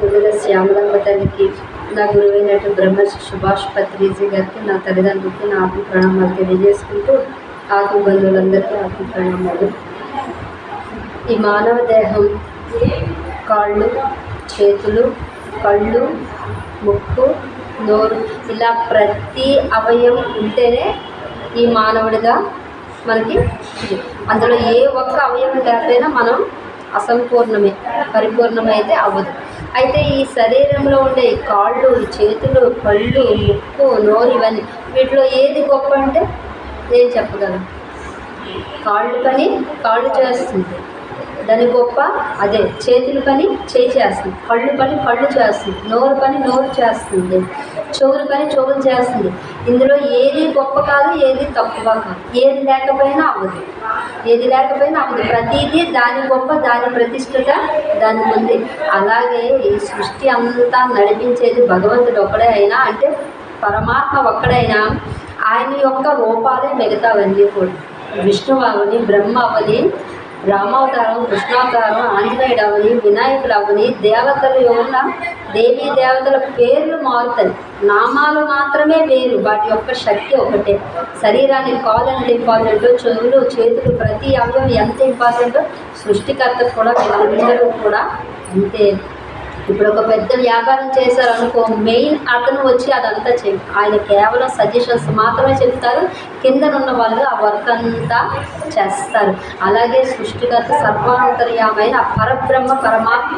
ముందుగా శ్యామలమ్మ తల్లికి నా గురువైనటువంటి బ్రహ్మశ్రీ సుభాష్ పత్రిజీ గారికి నా తల్లిదండ్రులకి నా ఆత్మ ప్రణామాలు తెలియజేసుకుంటూ ఆత్మ బంధువులందరికీ ఆత్మ ప్రణామాలు ఈ మానవ దేహం కాళ్ళు చేతులు కళ్ళు ముక్కు నోరు ఇలా ప్రతి అవయం ఉంటేనే ఈ మానవుడిగా మనకి అందులో ఏ ఒక్క అవయవం లేకపోయినా మనం అసంపూర్ణమే పరిపూర్ణమైతే అవ్వదు. అయితే ఈ శరీరంలో ఉండే కాళ్ళు చేతులు కళ్ళు ముక్కు నోరు ఇవన్నీ వీటిలో ఏది గొప్ప అంటే నేను చెప్పగలను. కాళ్ళు పని కాళ్ళు చేస్తుంది. దాని గొప్ప అదే చేతుల పని చేయి చేస్తుంది. కళ్ళు పని కళ్ళు చేస్తుంది. నోరు పని నోరు చేస్తుంది. చెవులు పని చెవులు చేస్తుంది. ఇందులో ఏది గొప్ప కాదు ఏది తక్కువ కాదు. ఏది లేకపోయినా అవ్వదు. ఏది లేకపోయినా అవ్వదు. ప్రతిదీ దాని గొప్ప దాని ప్రతిష్టత దాని ఉంది అలాగే ఈ సృష్టి అంతా నడిపించేది భగవంతుడు ఒక్కడే అయినా అంటే పరమాత్మ ఒక్కడైనా ఆయన యొక్క రూపాలే మిగతావన్నీ కూడా. విష్ణు అవని బ్రహ్మ అవని రామావతారం కృష్ణావతారం ఆంజనేయుడు అవని వినాయకుడు అవని దేవతలు ఉన్న దేవీ దేవతల పేర్లు మారుతాయి నామాలు మాత్రమే వేరు వాటి యొక్క శక్తి ఒకటే. శరీరానికి కాలు ఎంత ఇంపార్టెంటో చెవులు చేతులు ప్రతి అవయవం ఎంత ఇంపార్టెంటో సృష్టికర్త కూడా వీళ్ళందరూ కూడా అంతే. ఇప్పుడు ఒక పెద్ద వ్యాపారం చేశారు అనుకో మెయిన్ అతను వచ్చి అదంతా చెప్ ఆయన కేవలం సజెషన్స్ మాత్రమే చెప్తారు. కిందనున్న వాళ్ళు ఆ వర్క్ అంతా చేస్తారు. అలాగే సృష్టిగత సర్వాంతర్యామైన పరబ్రహ్మ పరమాత్మ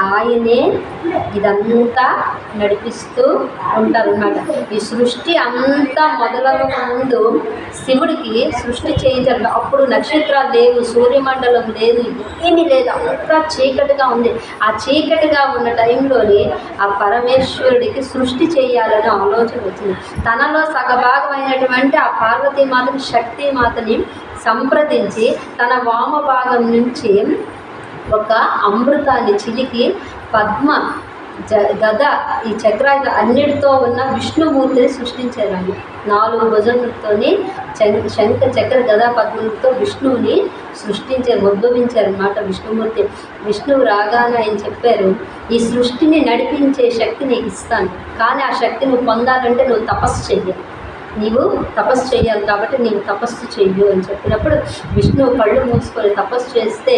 ఆయనే ఇదంతా నడిపిస్తూ ఉంటారన్నమాట. ఈ సృష్టి అంతా మొదలవ్వక ముందు శివుడికి సృష్టి చేయించారు అప్పుడు నక్షత్రాలు లేవు సూర్యమండలం లేదు ఏమీ లేదు. అంతా చీకటిగా ఉంది. ఆ చీకటిగా ఉన్న టైంలోని ఆ పరమేశ్వరుడికి సృష్టి చేయాలని ఆలోచన వచ్చింది. తనలో సగభాగమైనటువంటి ఆ పార్వతీమాతని శక్తి మాతని సంప్రదించి తన వామ భాగం నుంచి ఒక అమృతాన్ని చిలికి పద్మ గద ఈ చక్రాయుధ అన్నిటితో ఉన్న విష్ణుమూర్తిని సృష్టించారు నాలుగు భుజములతోని శం- శంఖ చక్ర గదా పద్మలతో విష్ణువుని సృష్టించారు ఉద్భవించారు అన్నమాట విష్ణుమూర్తి. విష్ణువు రాగానే ఆయన చెప్పారు ఈ సృష్టిని నడిపించే శక్తి నీకు ఇస్తాను కానీ ఆ శక్తి నువ్వు పొందాలంటే నువ్వు తపస్సు చెయ్యాలి నీవు తపస్సు చేయాలి కాబట్టి నీవు తపస్సు చెయ్యు అని చెప్పినప్పుడు విష్ణువు కళ్ళు మూసుకొని తపస్సు చేస్తే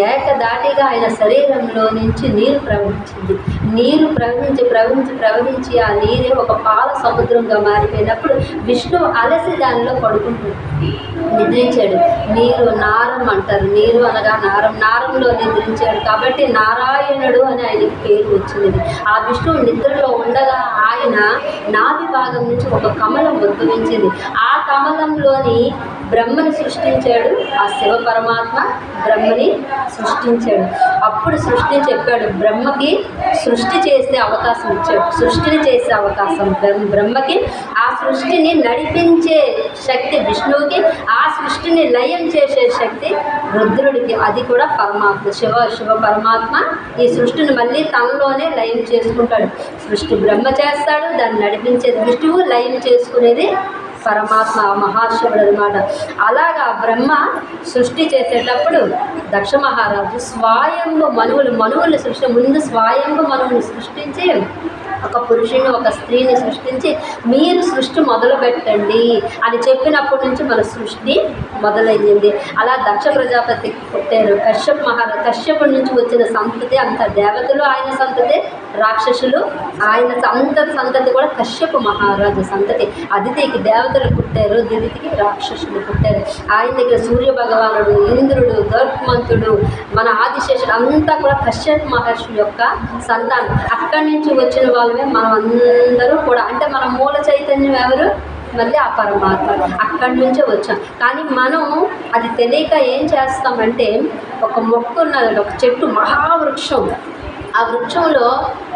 ఏకదాటిగా ఆయన శరీరంలో నుంచి నీరు ప్రవహించింది. నీరు ప్రవహించి ప్రవహించి ప్రవహించి ఆ నీరే ఒక పాల సముద్రంగా మారిపోయినప్పుడు విష్ణువు అలసి దానిలో పడుకుంటుంది నిద్రించాడు. నీరు నారం అంటారు. నీరు అనగా నారం. నారంలో నిద్రించాడు. కాబట్టి నారాయణుడు అని ఆయనకి పేరు వచ్చింది. ఆ విష్ణువు నిద్రలో ఉండగా ఆయన నాభి భాగం నుంచి ఒక కమలం ఉద్భవించింది. ఆ కమలంలోని బ్రహ్మని సృష్టించాడు. ఆ శివ పరమాత్మ బ్రహ్మని సృష్టించాడు. అప్పుడు సృష్టి చెప్పాడు బ్రహ్మకి సృష్టి సృష్టి చేసే అవకాశం ఇచ్చాడు. సృష్టిని చేసే అవకాశం బ్రహ్మ బ్రహ్మకి ఆ సృష్టిని నడిపించే శక్తి విష్ణువుకి ఆ సృష్టిని లయం చేసే శక్తి రుద్రుడికి. అది కూడా పరమాత్మ శివ శివ పరమాత్మ ఈ సృష్టిని మళ్ళీ తనలోనే లయం చేసుకుంటాడు. సృష్టి బ్రహ్మ చేస్తాడు దాన్ని నడిపించేది విష్ణువు లయం చేసుకునేది పరమాత్మ మహాశివుడు అనమాట అలాగా బ్రహ్మ సృష్టి చేసేటప్పుడు దక్ష మహారాజు స్వయంగా మనువులు మనువులు సృష్టి ముందు స్వయంగా మనువులు సృష్టించి ఒక పురుషుని ఒక స్త్రీని సృష్టించి మీరు సృష్టి మొదలు పెట్టండి అని చెప్పినప్పటి నుంచి మన సృష్టి మొదలయ్యింది. అలా దక్ష ప్రజాపతి పుట్టారు. కశ్యప్ మహా కశ్యపుడి నుంచి వచ్చిన సంతతి అంత దేవతలు ఆయన సంతతి రాక్షసులు ఆయన అంత సంతతి కూడా కశ్యపు మహారాజు సంతతి. అతిథికి దేవతలు పుట్టారు దిదితికి రాక్షసులు పుట్టారు. ఆయన దగ్గర సూర్య భగవానుడు ఇంద్రుడు గర్భమంతుడు మన ఆదిశేషుడు అంతా కూడా కశ్యప్ మహర్షి యొక్క సంతానం. అక్కడి నుంచి వచ్చిన వాళ్ళమే మనం అందరూ కూడా. అంటే మన మూల చైతన్యం ఎవరు? మళ్ళీ ఆ పరమాత్మ. అక్కడి నుంచే వచ్చాం. కానీ మనం అది తెలియక ఏం చేస్తామంటే ఒక మొక్క ఉన్నది ఒక చెట్టు మహావృక్షం. ఆ వృక్షంలో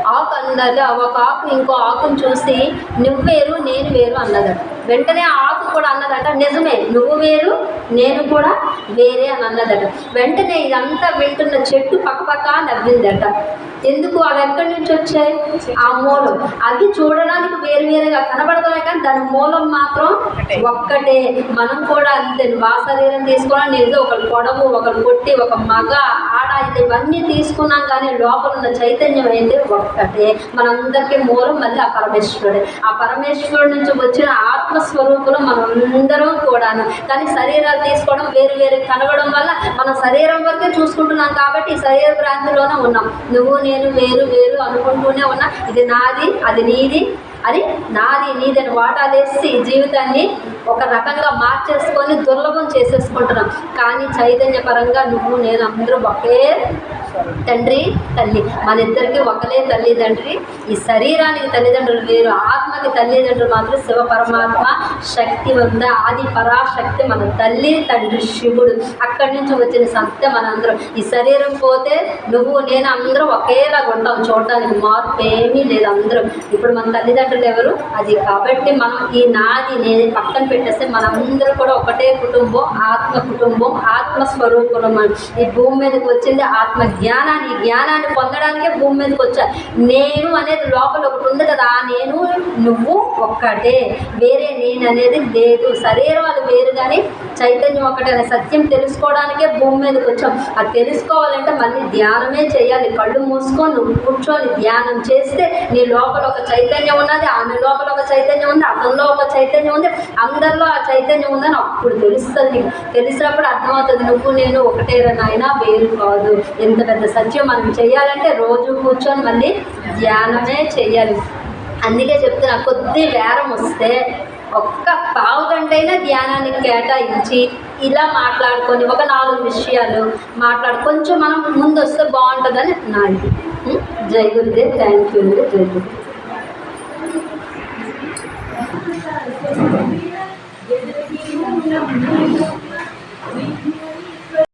ఆకు అన్నది ఒక ఆకు ఇంకో ఆకును చూసి నువ్వు వేరు నేను వేరు అన్నదట. వెంటనే ఆకు కూడా అన్నదట నిజమే నువ్వు వేరు నేను కూడా వేరే అని అన్నదట. వెంటనే ఇదంతా వింటున్న చెట్టు పక్కపక్క నవ్విందట. ఎందుకు అవి ఎక్కడి నుంచి వచ్చాయి? ఆ మూలం. అవి చూడడానికి వేరు వేరుగా కనబడతాయి కానీ దాని మూలం మాత్రం ఒక్కటే. మనం కూడా అంతే మా శరీరం తీసుకోవడం ఏదో ఒకరు పొడవు ఒకరు కొట్టి ఒక మగ ఆడ అయితే ఇవన్నీ తీసుకున్నాం కానీ లోపల ఉన్న చైతన్యం అయితే ఒక్కటే. మనందరికీ మూలం మళ్ళీ ఆ పరమేశ్వరుడే. ఆ పరమేశ్వరుడు నుంచి వచ్చిన ఆత్మస్వరూపులు మనం అందరం కూడాను. కానీ శరీరాలు తీసుకోవడం వేరు వేరు కలవడం వల్ల మన శరీరం వరకే చూసుకుంటున్నాం కాబట్టి శరీర భ్రాంతిలోనే ఉన్నాం. నువ్వు నేను వేరు వేరు అనుకుంటూనే ఉన్నా ఇది నాది అది నీది అని నాది నీదని వాటాలేసి జీవితాన్ని ఒక రకంగా మార్చేసుకొని దుర్లభం చేసేసుకుంటున్నాం. కానీ చైతన్య పరంగా నువ్వు నేను అందరూ ఒకే తండ్రి తల్లి. మన ఇద్దరికి ఒకలే తల్లిదండ్రి ఈ శరీరానికి తల్లిదండ్రులు వేరు ఆత్మకి తల్లిదండ్రులు మాత్రం శివ పరమాత్మ శక్తి ఉందా? ఆది పరాశక్తి మన తల్లి తండ్రి శివుడు. అక్కడి నుంచి వచ్చిన సత్య మనందరం. ఈ శరీరం పోతే నువ్వు నేను అందరూ ఒకేలాగా ఉంటాం. చూడటానికి మార్పు ఏమీ లేదు అందరం. ఇప్పుడు మన తల్లిదండ్రులు ఎవరు? అది కాబట్టి మనం ఈ నాది నేను పక్కన పెట్టేస్తే మనందరూ కూడా ఒకటే కుటుంబం ఆత్మ కుటుంబం ఆత్మ స్వరూపులం అని. ఈ భూమి మీదకి వచ్చింది ఆత్మ జ్ఞానాన్ని జ్ఞానాన్ని పొందడానికే భూమి మీదకి వచ్చా నేను అనేది లోపల ఒకటి ఉంది కదా ఆ నేను నువ్వు ఒక్కటే. వేరే నేను అనేది లేదు. శరీరం అది వేరు కానీ చైతన్యం ఒకటే అనే సత్యం తెలుసుకోవడానికే భూమి మీదకి వచ్చాం. అది తెలుసుకోవాలంటే మళ్ళీ ధ్యానమే చేయాలి. కళ్ళు మూసుకొని నువ్వు కూర్చొని ధ్యానం చేస్తే నీ లోపల ఒక చైతన్యం ఉన్నది ఆమె లోపల ఒక చైతన్యం ఉంది అతనిలో ఒక చైతన్యం ఉంది అందరిలో ఆ చైతన్యం ఉందని అప్పుడు తెలుస్తుంది నీకు. తెలిసినప్పుడు అర్థమవుతుంది నువ్వు నేను ఒకటే నాయన వేరు కాదు. ఎంత పెద్ద సత్యం మనం చేయాలంటే రోజు కూర్చొని మళ్ళీ ధ్యానమే చేయాలి. అందుకే చెప్తున్నా కొద్ది వేరం వస్తే ఒక్క పావు గంటైనా ధ్యానానికి కేటాయించి ఇలా మాట్లాడుకొని ఒక నాలుగు విషయాలు మాట్లాడు కొంచెం మనం ముందు వస్తే బాగుంటుందని నా ఇది. జై గురుదేవ్ థ్యాంక్ యూ అండి జై గురు